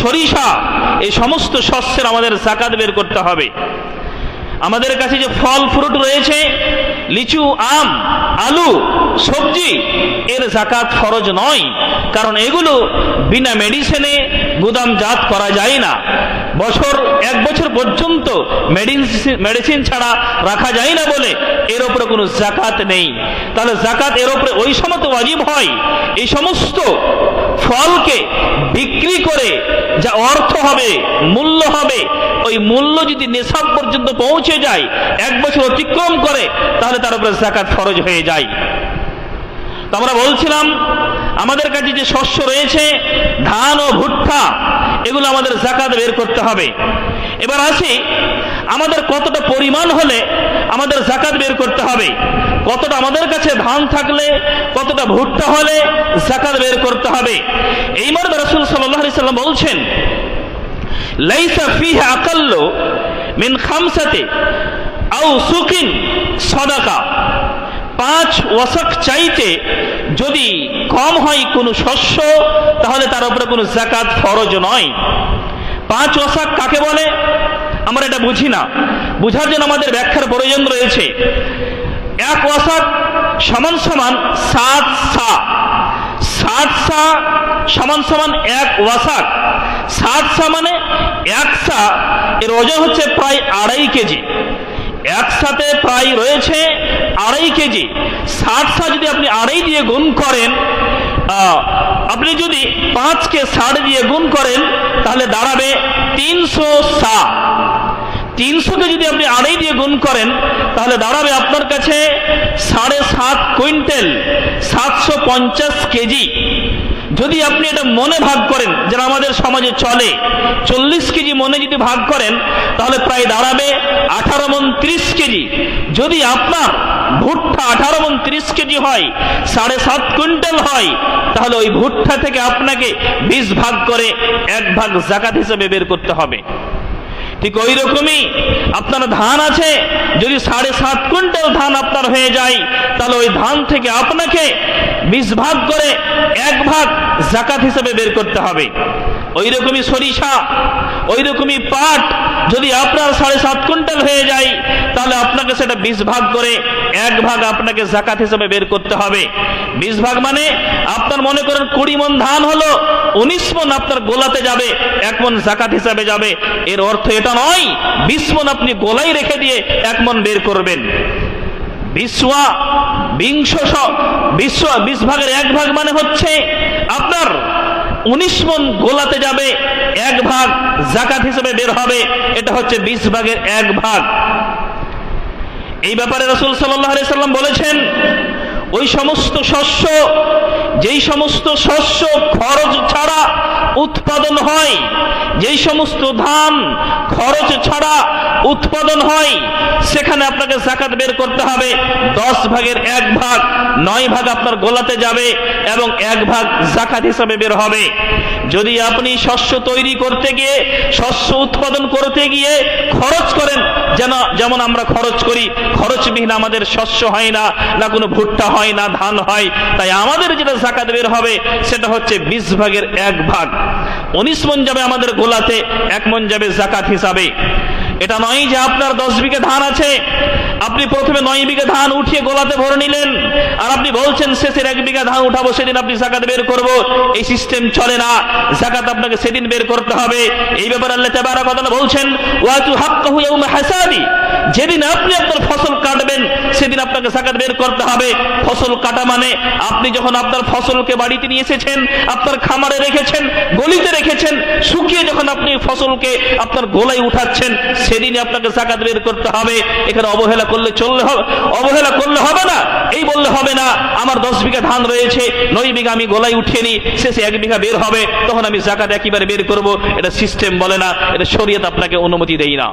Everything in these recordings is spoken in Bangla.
সরিষা, এই সমস্ত শস্যের আমাদের জাকাত বের করতে হবে। আমাদের কাছে যে ফল ফ্রুট রয়েছে, লিচু, আম, আলু, সবজি, এর জাকাত ফরজ নয়, কারণ এগুলো বিনা মেডিসিনে গুদামজাত করা যায় না। বছর, এক বছর পর্যন্ত মেডিসিন ছাড়া রাখা যায় না বলে এর ওপরে কোনো জাকাত নেই। তাহলে জাকাত এর ওপরে ওই সময় তো ওয়াজিব হয়। এই সমস্ত ফলকে বিক্রি করে যা অর্থ হবে, মূল্য হবে, ওই মূল্য যদি নেশাব পর্যন্ত পৌঁছে যায়, এক বছর অতিক্রম করে, তাহলে তার উপরে জাকাত ফরজ হয়ে যায়। তো আমরা বলছিলাম, আমাদের কাছে যে শস্য রয়েছে, ধান ও ভুট্টা এগুলো আমাদের জাকাত বের করতে হবে। এবার আসি, আমাদের কতটা পরিমাণ হলে আমাদের জাকাত বের করতে হবে? কতটা আমাদের কাছে ধান থাকলে, কতটা ভুট্টা হলে জাকাত বের করতে হবে? এই মর্মে রাসূল আলাইহি সাল্লাম বলছেন, লাইসা ফিহা আকাল্লু মিন খামসাতে আও সুকিন সদাকা। ওয়াসাক চাইতে যদি কম হয় কোনো শস্য, তাহলে তার উপরে কোনো জাকাত ফরজ নয়। পাঁচ ওয়াসাক কাকে বলে? আমরা এটা বুঝি না। বুঝার জন্য আমাদের ব্যাখ্যার প্রয়োজন রয়েছে। এক ওয়াসাক সমান সমান সাত সা। সাত সা সমান সমান এক ওয়াসাক। সাত সা মানে এক সা। এর ওজন হচ্ছে প্রায় আড়াই কেজি। একসাথে প্রায় রয়েছে আড়াই কেজি। ষাট সা যদি আপনি আড়াই দিয়ে গুণ করেন আপনি যদি পাঁচকে ষাট দিয়ে গুণ করেন, তাহলে দাঁড়াবে তিনশো সা তিনশোকে যদি আপনি আড়াই দিয়ে গুণ করেন, তাহলে দাঁড়াবে আপনার কাছে সাড়ে সাত কুইন্টাল, সাতশো পঞ্চাশ কেজি। যদি আপনি এটা মনে ভাগ করেন যেটা আমাদের সমাজে চলে, চল্লিশ কেজি মনে যদি ভাগ করেন, তাহলে প্রায় দাঁড়াবে আঠারো মন ত্রিশ কেজি। যদি আপনার ভুট্টা আঠারো মন ত্রিশ কেজি হয়, সাড়ে সাত কুইন্টাল হয়, তাহলে ওই ভুট্টা থেকে আপনাকে বিশ ভাগ করে এক ভাগ জাকাত হিসেবে বের করতে হবে। ঠিক ওই রকমই আপনার ধান আছে, যদি সাড়ে সাত কুইন্টাল ধান আপনার হয়ে যায়, তাহলে ওই ধান থেকে আপনাকে বিশ ভাগ করে এক ভাগ জাকাত হিসেবে বের করতে হবে। ওই রকমই সরিষা ওই রকমই পাট, যদি আপনার সাড়ে সাত কুইন্টাল হয়ে যায়, তাহলে আপনাকে সেটা বিশ ভাগ করে এক ভাগ আপনাকে জাকাত হিসেবে বের করতে হবে। বিশ ভাগ মানে আপনার মনে করেন কুড়ি মন ধান হলো উনিশ মন আপনার গোলাতে যাবে, এক মন জাকাত হিসাবে যাবে। এর অর্থ এটা নয়, বিশ মন আপনি গোলাই রেখে দিয়ে এক মন বের করবেন। বিশ্বয়া বিংশ বিশ্ব বিশ ভাগের এক ভাগ মানে হচ্ছে আপনার উনিশ মন গোলাতে যাবে, এক ভাগ জাকাত হিসেবে বের হবে। এটা হচ্ছে বিশ ভাগের এক ভাগ। এই ব্যাপারে রসুল সাল্লাম বলেছেন ওই সমস্ত শস্য, যেই সমস্ত শস্য খরচ ছাড়া উৎপাদন হয়, যেই সমস্ত ধান খরচ ছাড়া উৎপাদন হয়, সেখানে আপনাকে জাকাত বের করতে হবে। দশ ভাগের এক ভাগ, নয় ভাগ আপনার গোলাতে যাবে এবং এক ভাগ জাকাত হিসাবে বের হবে। যদি আপনি শস্য তৈরি করতে গিয়ে, শস্য উৎপাদন করতে গিয়ে খরচ করেন, যেন, যেমন আমরা খরচ করি, খরচবিহীন আমাদের শস্য হয় না না কোনো ভুট্টা হয় না, ধান হয়, তাই আমাদের যেটা জাকাত বের হবে, সেটা হচ্ছে বিশ ভাগের এক ভাগ। উনিশ মন যাবে আমাদের গোলাতে, এক মন যাবে জাকাত হিসাবে। এটা নয় যে আপনার দশ বিঘে ধান আছে। আপনি প্রথমে নয় বিঘে ধান উঠিয়ে গোলাতে ভরে নিলেন, আর আপনি বলছেন, শেষের এক বিঘা ধান উঠাবো, সেদিন আপনি জাকাত বের করব। এই সিস্টেম চলে না। জাকাত আপনাকে সেদিন বের করতে হবে। এই ব্যাপারে আল্লাহ তাবারক ওয়া তাআলা বলছেন ওয়াতু হাক্কাহু ইয়াউমা হাসাদি। যেদিন আপনি আপনার ফসল কাটবেন, সেদিন আপনাকে জাকাত বের করতে হবে। ফসল কাটা মানে আপনি যখন আপনার ফসলকে বাড়িতে নিয়ে এসেছেন, আপনার খামারে রেখেছেন, গলিতে রেখেছেন, শুকিয়ে যখন আপনি ফসলকে আপনার গোলায় উঠাচ্ছেন, সেদিনই আপনাকে জাকাত বের করতে হবে। এখানে অবহেলা করলে চললে হবে, অবহেলা করলে হবে না, এই বললে হবে না, আমার দশ বিঘা ধান রয়েছে, নয় বিঘা আমি গোলায় উঠিয়ে নিই, শেষে এক বিঘা বের হবে, তখন আমি জাকাত একেবারে বের করব। এটা সিস্টেম বলে না, এটা শরীয়ত আপনাকে অনুমতি দেই না।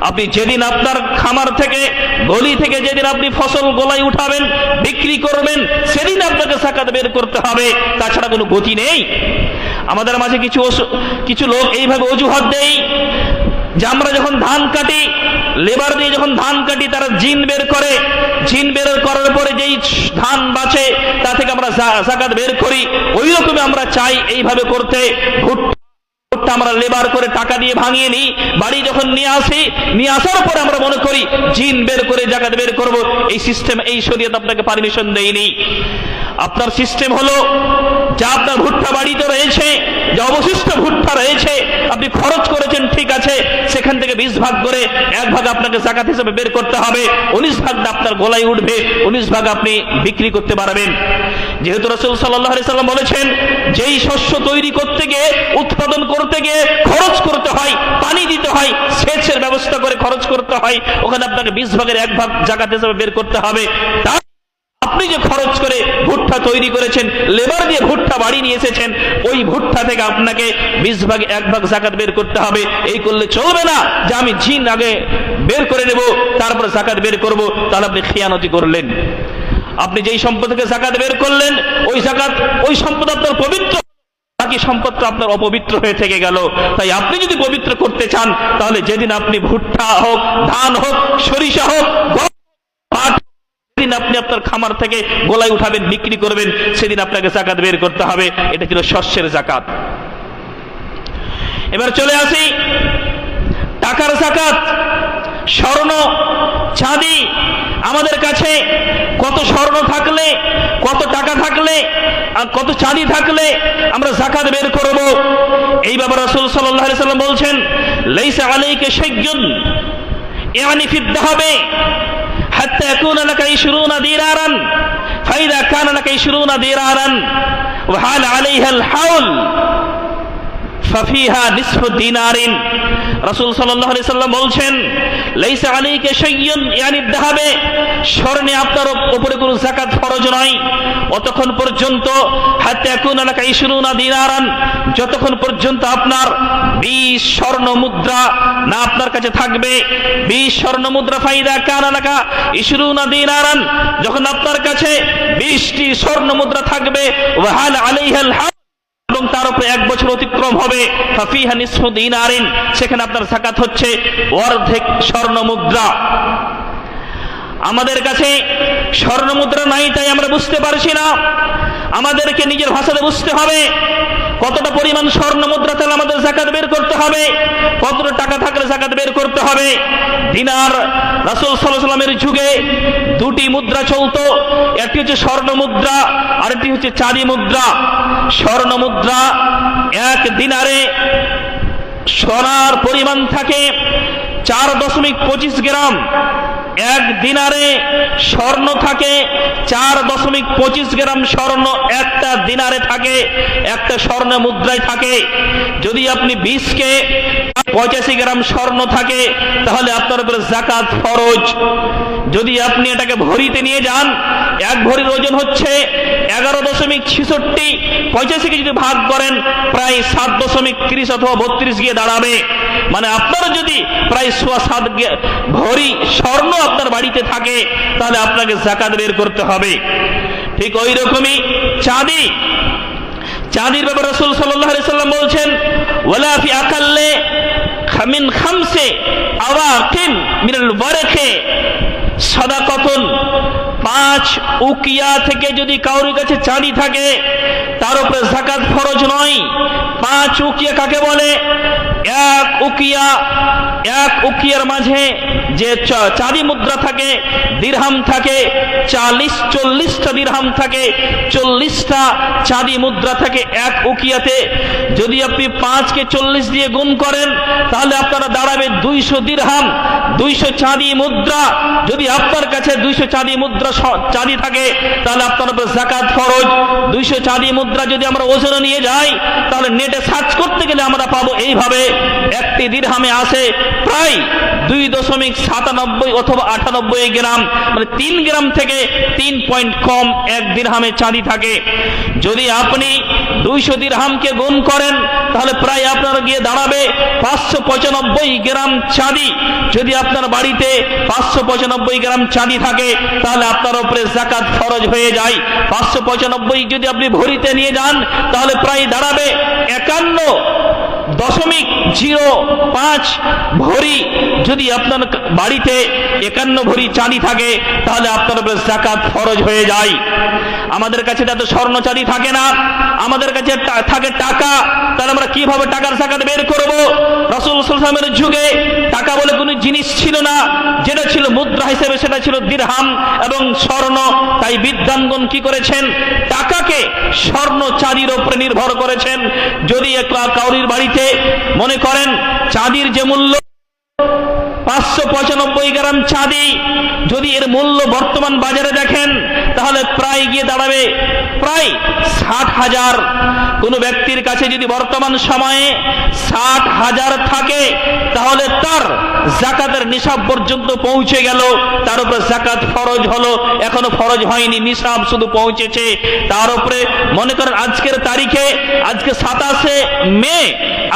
আপনি যেদিন আপনার খামার থেকে, গলি থেকে যেদিন আপনি ফসল গোলায় উঠাবেন, বিক্রি করবেন, সেদিন আপনাকে সাকাত বের করতে হবে। তাছাড়া কোনো গতি নেই। আমাদের মাঝে কিছু কিছু লোক এইভাবে অজুহাত দেই যে আমরা যখন ধান কাটি, লেবার দিয়ে যখন ধান কাটি, তারা জিন বের করে। জিন বের করার পরে যেই ধান বাঁচে, তা থেকে আমরা জাকাত বের করি। ওই রকমই আমরা চাই এইভাবে করতে। ভুট্টা ভুট্টা আমরা লেবার করে টাকা দিয়ে ভাঙিয়ে নিই, বাড়ি যখন নিয়ে আসি, নিয়ে আসার পরে আমরা মনে করি, জিন বের করে জাকাত বের করব, এই সিস্টেম এই শরীয়ত আপনাকে পারমিশন দেয়নি। আপনার সিস্টেম হলো, যা আপনার ভুট্টা বাড়িতে রয়েছে, যে অবশিষ্ট ভুট্টা রয়েছে, আপনি খরচ করেছেন, ঠিক আছে, সেখান থেকে বিশ ভাগ করে এক ভাগ আপনাকে জাকাত হিসেবে বের করতে হবে, উনিশ ভাগটা আপনার গলায় উঠবে, উনিশ ভাগ আপনি বিক্রি করতে পারবেন। যেহেতু রসুল সাল্লাহ সাল্লাম বলেছেন, যেই শস্য তৈরি করতে গিয়ে উৎপাদন করতে গিয়ে খরচ করতে হয়, পানি দিতে হয়, সেচের ব্যবস্থা করে খরচ করতে হয়, ওখানে আপনাকে বিশ ভাগের এক ভাগ বের করতে হবে। আপনি যে খরচ করে ভুট্টা তৈরি করেছেন, লেবার দিয়ে ভুট্টা বাড়ি নিয়ে এসেছেন, ওই ভুট্টা থেকে আপনাকে বিশ ভাগে, এক ভাগ জাকাত বের করতে হবে। এই করলে চলবে না যে আমি জিন আগে বের করে নেব, তারপর জাকাত বের করব, তাহলে আপনি খেয়ানতি করলেন। আপনি যেই সম্পদ থেকে জাকাত বের করলেন, ওই জাকাত, ওই সম্পদ আপনার পবিত্র বাকি সম্পদটা আপনার অপবিত্র হয়ে থেকে গেল। তাই আপনি যদি পবিত্র করতে চান, তাহলে যেদিন আপনি ভুট্টা হোক, ধান হোক, সরিষা হোক আপনি আপনার খামার থেকে গোলায় উঠাবেন, বিক্রি করবেন, সেদিন আপনাকে জাকাত বের করতে হবে। এটা ছিল শস্যের জাকাত। এবার চলে আসি, টাকার জাকাত, স্বর্ণ চাঁদি আমাদের কাছে কত স্বর্ণ থাকলে কত টাকা থাকলে আর কত চাঁদি থাকলে আমরা জাকাত বের করব এই বাবা রসুল সাল্লাহ আলি সাল্লাম বলছেন লেইসা আলাইকে সৈজন يعني في الذهب حتى يكون لك عشرون دينارا فإذا كان لك عشرون دينارا وحال عليها الحول ففيها نصف دينار রাসূল আলাইহি সাল্লাম বলছেন, লাইসা আলাইকা শাইয়ুন ইয়ানি স্বর্ণে আপনার উপরে কোনো যাকাত ফরজ নয়। অতক্ষণ পর্যন্ত হাতে এখন এলাকা ইশরুনা দিনারান, যতক্ষণ পর্যন্ত আপনার 20 স্বর্ণ মুদ্রা না আপনার কাছে থাকবে 20 স্বর্ণ মুদ্রা ফাইদা কান এলাকা ইশরুনা দিনারান, যখন আপনার কাছে 20টি স্বর্ণ মুদ্রা থাকবে ওয়াহাল আলাইহাল হাল এবং তার উপরে এক বছর অতিক্রম হবে। সেখানে আপনার সাকাত হচ্ছে অর্ধেক স্বর্ণ মুদ্রা। আমাদের কাছে স্বর্ণ মুদ্রা নাই, তাই আমরা বুঝতে পারছি না। আমাদেরকে নিজের ভাষাতে বুঝতে হবে। কতটা পরিমাণ স্বর্ণ মুদ্রা তাহলে আমাদের জাকাত বের করতে হবে? কতটা টাকা থাকলে জাকাত বের করতে হবে? দিনার রাসূল সাল্লামের যুগে দুটি মুদ্রা চলতো। একটি হচ্ছে স্বর্ণ মুদ্রা, আরেকটি হচ্ছে চাঁদি মুদ্রা। স্বর্ণ মুদ্রা এক দিনারে সোনার পরিমাণ থাকে চার দশমিক পঁচিশ গ্রাম। এক দিনারে স্বর্ণ থাকে, চার দশমিক পঁচিশ গ্রাম স্বর্ণ একটা দিনারে থাকে, একটা স্বর্ণ মুদ্রায় থাকে। যদি আপনি বিশকে পঁচাশি গ্রাম স্বর্ণ থাকে, তাহলে আপনার উপরে জাকাত ফরজ। যদি আপনি এটাকে ভরিতে নিয়ে যান, এক ভরির ওজন হচ্ছে এগারো দশমিক ছিষট্টি পঁচাশিকে যদি ভাগ করেন, প্রায় সাত দশমিক তিরিশ অথবা বত্রিশ গিয়ে দাঁড়াবে। মানে আপনার যদি প্রায় সোয়া সাত ভরি স্বর্ণ আপনার বাড়িতে থাকে, তাহলে আপনাকে জাকাত বের করতে হবে। ঠিক ওই রকমই চাঁদি চাঁদির ব্যাপারে রসুল সাল্লাহ সাল্লাম বলছেন ওলা ফি আকাল্লে খামিন খামসে আওয়াকিন মিনাল ওয়ারেখে সাদাকাতুন, পাঁচ উকিয়া থেকে যদি কারোর কাছে চাঁদি থাকে, তার উপরে জাকাত ফরজ নয়। পাঁচ উকিয়া কাকে বলে? এক উকিয়া, এক উকিয়ার মাঝে যে চাঁদি মুদ্রা থাকে, দিরহাম থাকে, চালিশ, চল্লিশটা দিরহাম থাকে, চল্লিশটা চাঁদি মুদ্রা থাকে এক উকিয়াতে। যদি আপনি পাঁচকে চল্লিশ দিয়ে গুণ করেন, তাহলে আপনারা দাঁড়াবে দুইশো দিরহাম, দুইশো চাঁদি মুদ্রা। যদি আপনার কাছে দুইশো চাঁদি মুদ্রা চাঁদি থাকে, তাহলে আপনার উপর জাকাত ফরজ। দুইশো চারি মুদ্রা যদি আমরা ওজনে নিয়ে যাই, তাহলে নেটে সার্চ করতে গেলে আমরা পাবো এইভাবে একটি দীর্হামে আসে প্রায় দুই দশমিক সাতানব্বই অথবা আটানব্বই গ্রাম মানে তিন গ্রাম থেকে তিন পয়েন্ট কম এক দীর্হামে চাঁদি থাকে। যদি আপনি দুইশো দিরহামকে গুণ করেন, তাহলে প্রায় আপনার গিয়ে দাঁড়াবে পাঁচশো পঁচানব্বই গ্রাম চাঁদি। যদি আপনার বাড়িতে পাঁচশো পঁচানব্বই গ্রাম চাঁদি থাকে, তাহলে আপনার উপরে জাকাত খরচ হয়ে যায়। পাঁচশো পঁচানব্বই যদি আপনি ভরিতে নিয়ে যান, তাহলে প্রায় দাঁড়াবে একান্ন দশমিক জিরো পাঁচ ভরি যদি আপনার বাড়িতে একান্ন ভরি চাঁদি থাকে, তাহলে আপনার উপরে জাকাত ফরজ হয়ে যায়। আমাদের কাছে তো এত স্বর্ণ চাঁদি থাকে না। আমাদের কাছে থাকে টাকা, তাহলে আমরা কীভাবে টাকার জাকাত বের করব? রসুল সাল্লামের যুগে টাকা বলে কোনো জিনিস ছিল না। যেটা ছিল মুদ্রা হিসেবে সেটা ছিল দিরহাম এবং স্বর্ণ। তাই বিদ্যানগণ কি করেছেন? টাকাকে স্বর্ণ চাঁদির উপরে নির্ভর করেছেন। যদি কাউরির বাড়িতে মনে করেন চাঁদির যে মূল্য পাঁচশো পঁচানব্বই গ্রাম চাঁদি যদি এর মূল্য বর্তমান বাজারে দেখেন, তাহলে প্রায় গিয়ে দাঁড়াবে প্রায় ষাট হাজার। কোনো ব্যক্তির কাছে যদি বর্তমান সময়ে ষাট হাজার থাকে, তাহলে তার জাকাতের নিসাব পর্যন্ত পৌঁছে গেল। তার উপরে জাকাত ফরজ হলো, এখনও ফরজ হয়নি, নিসাব শুধু পৌঁছেছে। তার উপরে মনে করেন আজকের তারিখে, আজকে সাতাশে মে,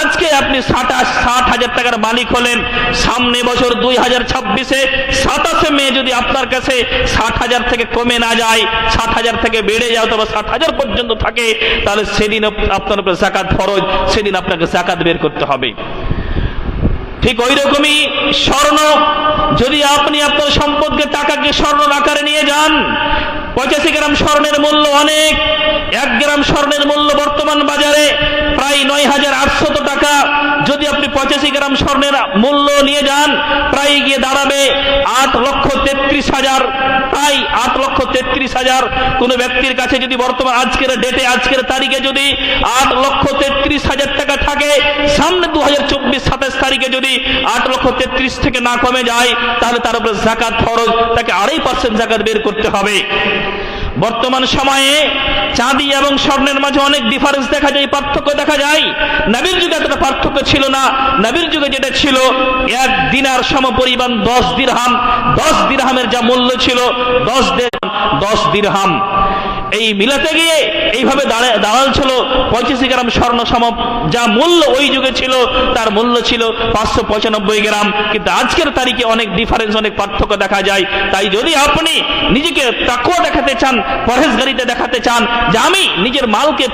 আজকে আপনি ষাট ষাট হাজার টাকার মালিক হলেন। সামনে বছর দুই হাজার ছাব্বিশে সাতাশে মে যদি আপনার কাছে ষাট হাজার থেকে কমে না যায়, ষাট হাজার থেকে বেড়ে যায় অথবা ষাট হাজার পর্যন্ত থাকে, তাহলে সেদিন আপনার উপরে জাকাত ফরজ, সেদিন আপনাকে জাকাত বের করতে হবে। ঠিক ওই রকমই স্বর্ণ, যদি আপনি আপনার সম্পদকে টাকাকে স্বর্ণ আকারে নিয়ে যান, পঁচাশি গ্রাম স্বর্ণের মূল্য অনেক। এক গ্রাম স্বর্ণের মূল্য বর্তমান বাজারে প্রায় নয় হাজার আটশত টাকা। যদি আপনি পঁচাশি গ্রাম স্বর্ণের মূল্য নিয়ে যান, প্রায় গিয়ে দাঁড়াবে আট লক্ষ তেত্রিশ হাজার। প্রায় আট লক্ষ তেত্রিশ হাজার। কোনো ব্যক্তির কাছে যদি বর্তমান আজকের ডেটে আজকের তারিখে যদি আট লক্ষ তেত্রিশ হাজার টাকা থাকে, সামনে দু হাজার চব্বিশ সাতাশ তারিখে যদি আট লক্ষ তেত্রিশ থেকে না কমে যায়, তাহলে তার উপরে জাকাত ফরজ, তাকে আড়াই পার্সেন্ট জাকাত বের করতে হবে। বর্তমান সময়ে চাঁদি এবং স্বর্ণের মাঝে অনেক ডিফারেন্স দেখা যায়, পার্থক্য দেখা যায়। নবীর যুগে এতটা পার্থক্য ছিল না। নবীর যুগে যেটা ছিল, এক দিনার সম পরিমাণ দশ দিরহাম, দশ দিরহামের যা মূল্য ছিল, দশ দশ দিরহাম। এই মিলাতে গিয়ে এইভাবে দাঁড়া- দাঁড়াল ছিল পঁচিশ গ্রাম স্বর্ণ সম যা মূল্য ওই যুগে ছিল, তার মূল্য ছিল পাঁচশো পঁচানব্বই গ্রাম। কিন্তু আজকের তারিখে অনেক ডিফারেন্স অনেক পার্থক্য দেখা যায়। তাই যদি আপনি নিজেকে তাকুয়া দেখাতে চান, পরহেজগারিতে দেখাতে চান যে আমি নিজের মালকে